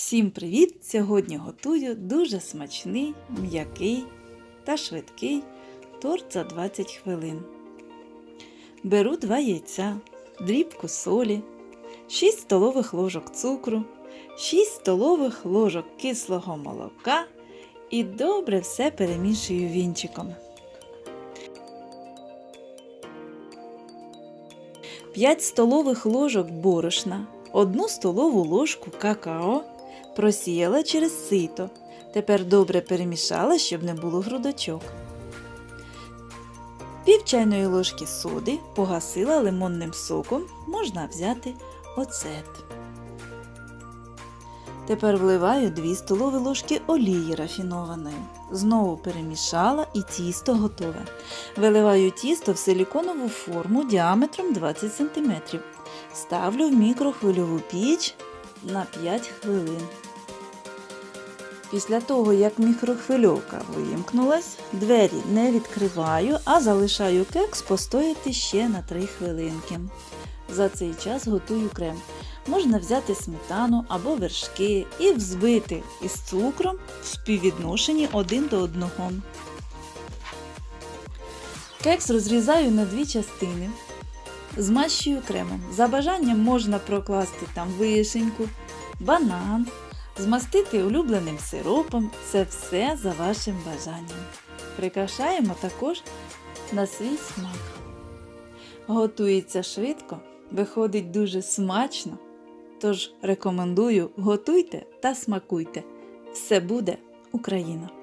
Всім привіт! Сьогодні готую дуже смачний, м'який та швидкий торт за 20 хвилин. Беру 2 яйця, дрібку солі, 6 столових ложок цукру, 6 столових ложок кислого молока і добре все перемішую вінчиком. 5 столових ложок борошна, 1 столову ложку какао просіяла через сито. Тепер добре перемішала, щоб не було грудочок. Пів чайної ложки соди погасила лимонним соком, можна взяти оцет. Тепер вливаю 2 столові ложки олії рафінованої. Знову перемішала і тісто готове. Виливаю тісто в силіконову форму діаметром 20 см. Ставлю в мікрохвильову піч на 5 хвилин. Після того, як мікрохвильовка вимкнулась, двері не відкриваю, а залишаю кекс постояти ще на 3 хвилинки. За цей час готую крем. Можна взяти сметану або вершки і взбити із цукром в співвідношенні 1 до 1. Кекс розрізаю на дві частини. Змащую кремом. За бажанням можна прокласти там вишеньку, банан, змастити улюбленим сиропом. Це все за вашим бажанням. Прикрашаємо також на свій смак. Готується швидко, виходить дуже смачно. Тож рекомендую готуйте та смакуйте. Все буде Україна!